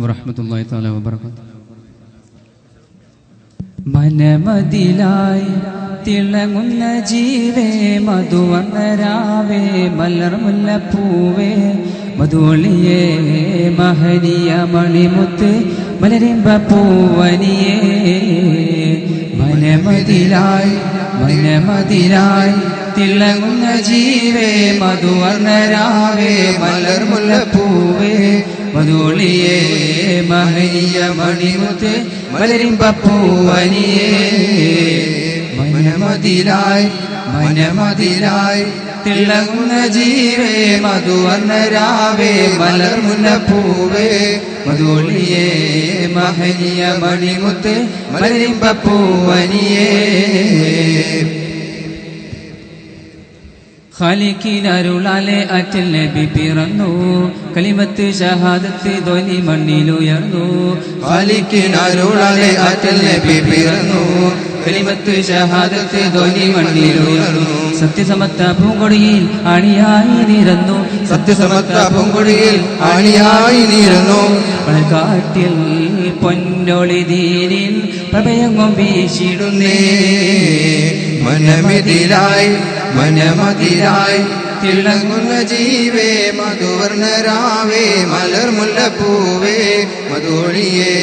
വറഹ്മത്തുള്ളാഹി തആല വബറകാതുഹു. മനമതിലായി തിളങ്ങുന്ന ജീവേ മധുവന്നരാവേ മലർ മുല്ലപ്പൂവേ മധുളിയേ മഹനിയ മണിമുത്ത് മലരിമ്പ പൂവനിയേ മനമതിലായി മനമതിലായി തിളങ്ങുന്ന ജീവേ മധുവർണരാവേ മലർ മുല്ലപ്പൂവേ മധുളിയേ മഹനിയ മണിമുത്ത് മലരിമ്പൂവനിയേ മനമതിരായി മനമതിലായി തിളങ്ങുന്ന ജീവേ മധുവർണരാവേ മലർമുന്ന പൂവേ. മധുളിയേ മഹനിയ മണിമുത്ത് പൂവനിയേ ഖാലിക്കിനരുളാലെ അറ്റൽ നബി പിറന്നു. കലിമത്ത് ഷഹാദത്ത് ധ്വനി മണ്ണിലുയർന്നു ഖാലിക്കിനരുളാലെ അറ്റൽ നബി പിറന്നു. കലിമത്ത് ഷഹാദത്ത് ധ്വനി മണ്ണിലുയർന്നു സത്യസമത്ത പൂങ്കൊടിയിൽ അണിയായി നിരന്നു. സത്യസമത്ത പൂങ്കൊടിയിൽ അണിയായി നിരന്നു. കാട്ടിൽ പൊന്നൊളി തീരിൽ പ്രഭയങ്ങും വീശിടുന്നേ. മനമെതിരായി മനമതിരായി തിളങ്ങുന്ന ജീവേ മധുവർണരാവേ മലർ മുല്ലപ്പൂവേ മധുളിയേ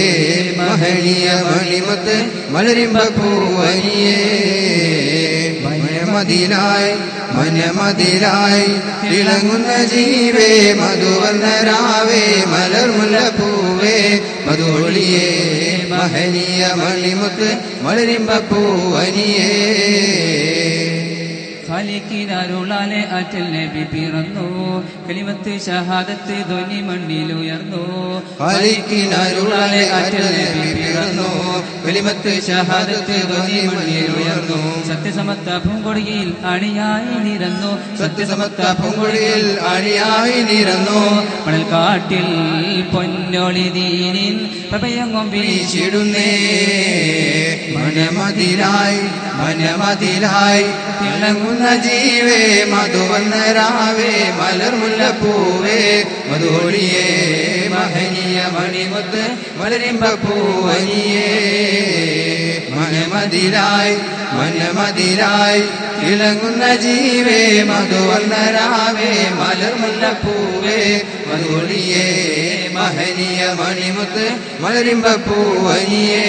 മഹനീയ മണിമത്ത് മലരിമ്പ പൂവനിയേ മനമതിരായി മനമതിരായി തിളങ്ങുന്ന ജീവേ മധുവർണരാവേ മലർ മുല്ലപ്പൂവേ മധുളിയേ മഹനിയ മണിമുത്ത് മലരിമ്പ പൂവനിയേ ആറ്റൽ അറ്റൽ നബി പിറന്നു. കലിമത്ത് ഷഹാദത്ത് ധ്വനി മണ്ണിലുയർന്നു ഖാലിക്കിനരുളാലെ അറ്റൽ നബി പിറന്നു. കലിമത്ത് ഷഹാദത്ത് ധ്വനി മണ്ണിലുയർന്നു സത്യസമത്ത പൂങ്കൊടിയിൽ അണിയായി നിരന്നു. സത്യസമത്ത പൂങ്കൊടിയിൽ അണിയായി നിരന്നു. മണൽക്കാട്ടിൽ പൊന്നൊളി ദീനിൽ പ്രഭയങ്ങും വീശിടുന്നേ. മനമതിലായി മനമതിലായി. തിളങ്ങുന്ന ജീവേ മധുവന്നരാവേ മലർമുല്ല പൂവേ മധുളിയേ മഹനീയ മണിമുത്ത് മലരിമ്പ പൂവനിയേ. മനമതിലായി മനമതിലായി. തിളങ്ങുന്ന ജീവേ മധുവന്നരാവേ മലർമുല്ല പൂവേ മധുളിയേ മഹനീയ മണിമുത്ത് മലരിമ്പ പൂവനിയേ.